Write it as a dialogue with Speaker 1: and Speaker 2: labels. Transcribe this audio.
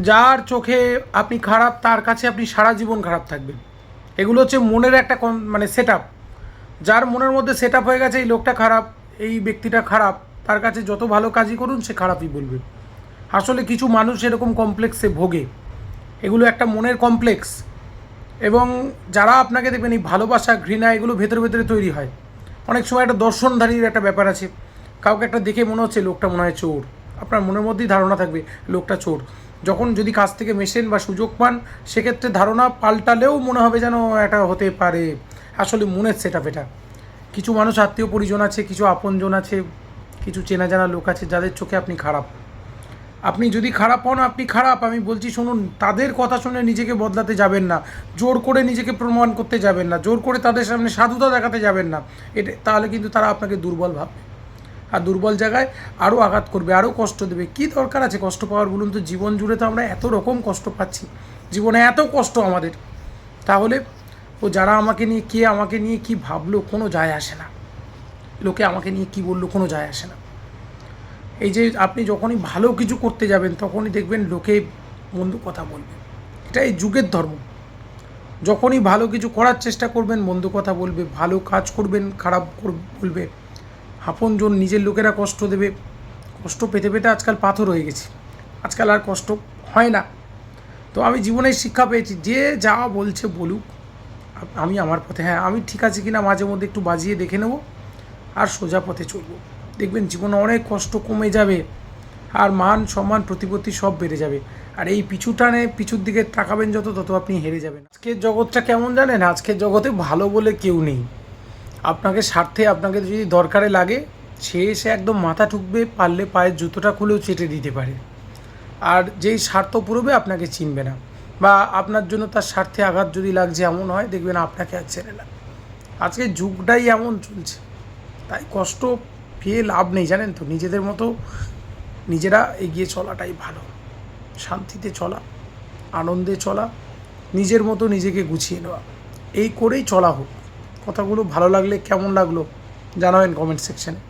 Speaker 1: যার চোখে আপনি খারাপ, তার কাছে আপনি সারা জীবন খারাপ থাকবেন। এগুলো হচ্ছে মনের একটা মানে সেট যার মনের মধ্যে সেট হয়ে গেছে, এই লোকটা খারাপ, এই ব্যক্তিটা খারাপ, তার কাছে যত ভালো কাজই করুন, সে খারাপই বলবে। আসলে কিছু মানুষ এরকম কমপ্লেক্সে ভোগে। এগুলো একটা মনের কমপ্লেক্স এবং যারা আপনাকে দেখবেন, এই ভালোবাসা, ঘৃণা, এগুলো ভেতরে ভেতরে তৈরি হয়। অনেক সময় একটা দর্শনধারীর একটা ব্যাপার আছে। কাউকে একটা দেখে মনে হচ্ছে লোকটা মনে হয় চোর। আপনার মনের মধ্যেই ধারণা থাকবে, লোকটা চোর। যখন যদি কাছ থেকে মেশেন বা সুযোগ পান, সেক্ষেত্রে ধারণা পাল্টালেও মনে হবে যেন এটা হতে পারে। আসলে মনের সেট আপ এটা কিছু মানুষ আত্মীয় পরিজন আছে, কিছু আপনজন আছে, কিছু চেনা জানা লোক আছে, যাদের চোখে আপনি খারাপ। আপনি যদি খারাপ হন, আপনি খারাপ। আমি বলছি, শুনুন, তাদের কথা শুনে নিজেকে বদলাতে যাবেন না। জোর করে নিজেকে প্রমাণ করতে যাবেন না। জোর করে তাদের সামনে সাধুতা দেখাতে যাবেন না। এটা, তাহলে কিন্তু তারা আপনাকে দুর্বল ভাববে। আর দুর্বল জায়গায় আরও আঘাত করবে আরও কষ্ট দেবে। কি দরকার আছে কষ্ট পাওয়ার বলুন তো? জীবন জুড়ে তো আমরা এত রকম কষ্ট পাচ্ছি। জীবনে এত কষ্ট আমাদের। তাহলে ও যারা আমাকে নিয়ে, কে আমাকে নিয়ে কি ভাবলো কোনো যায় আসে না। লোকে আমাকে নিয়ে কি বলল কোনো যায় আসে না। এই যে আপনি যখনই ভালো কিছু করতে যাবেন, তখনই দেখবেন লোকে মন্দ কথা বলবে। এটা এই যুগের ধর্ম। যখনই ভালো কিছু করার চেষ্টা করবেন, মন্দ কথা বলবে, ভালো কাজ করবেন, খারাপ বলবে। আপনজন নিজের লোকেরা কষ্ট দেবে, কষ্ট পেতে পেতে আজকাল পাথর হয়ে গেছে। আজকাল আর কষ্ট হয় না। তো আমি জীবনে শিক্ষা পেয়েছি, যে যা বলছে বলুক। আমি আমার পথে হ্যাঁ আমি ঠিক আছে কিনা মাঝে মধ্যে একটু বাজিয়ে দেখে নেব আর সোজা পথে চলবো। দেখবেন জীবনে অনেক কষ্ট কমে যাবে আর মান সম্মান প্রতিপত্তি সব বেড়ে যাবে। আর এই পিছু টানে পিছুর দিকে তাকাবেন যত, তত আপনি হেরে যাবেন। আজকের জগৎটা কেমন জানেন? আজকের জগতে ভালো বলে কেউ নেই। আপনাকে স্বার্থে আপনাকে যদি দরকারে লাগে, সে এসে একদম মাথা ঠুকবে, পারলে পায়ের জুতোটা খুলেও চেটে দিতে পারে। আর যেই স্বার্থ পুরবে, আপনাকে চিনবে না। বা আপনার জন্য তার স্বার্থে আঘাত যদি লাগছে, এমন হয়, দেখবেন আপনাকে আর ছেড়ে না। আজকে যুগটাই এমন চলছে। তাই কষ্ট পেয়ে লাভ নেই, জানেন তো? নিজেদের মতো নিজেরা এগিয়ে চলাটাই ভালো। শান্তিতে চলা, আনন্দে চলা, নিজের মতো নিজেকে গুছিয়ে নেওয়া। এই করেই চলা হোক। কথাগুলো ভালো লাগলে কেমন লাগল জানাবেন কমেন্ট সেকশানে